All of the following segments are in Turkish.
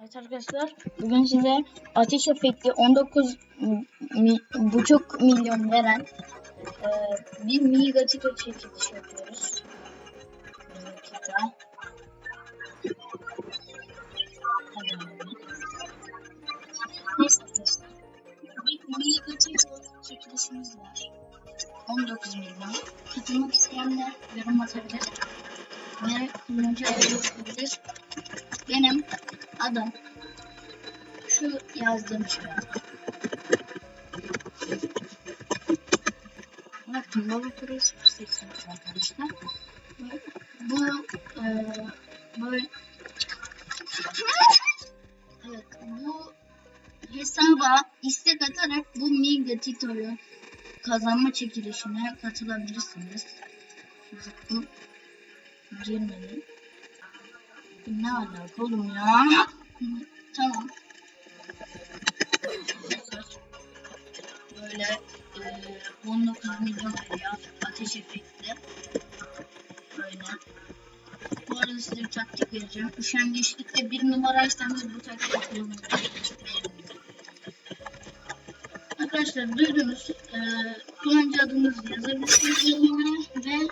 Evet arkadaşlar bugün size ateş efekti 19 mi, buçuk milyon veren e, bir mega ticket çekilişi yapıyoruz. Neyse arkadaşlar. Bir mega ticket çekilişimiz var. 19 milyon. Katılmak isteyenler yorum atabilir. Ve kullanıcı ayarlayabilir. Benim adım şu yazdığım çıkar. Bakın burayı 083 arkadaşlar. Bu, e, böyle evet bu hesaba istek atarak bu Mega Tito'yu kazanma çekilişine katılabilirsiniz. Zıkkım girmedi. Ne alaka oğlum ya? Tamam. Böyle e, 19 milyon ateş efekti. Böyle. Bu arada size bir taktik vereceğim. Üşengeçlikte bir numaraysanız bu taktiği kullanabilirsiniz. Arkadaşlar duydunuz. E, kullanıcı adınızı yazabilirsiniz ve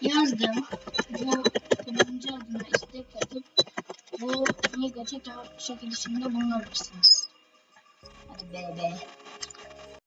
yazdım. Bu kullanıcı adına istek atıp bu mega çeto çekilişinde bulunabilirsiniz. Hadi be be.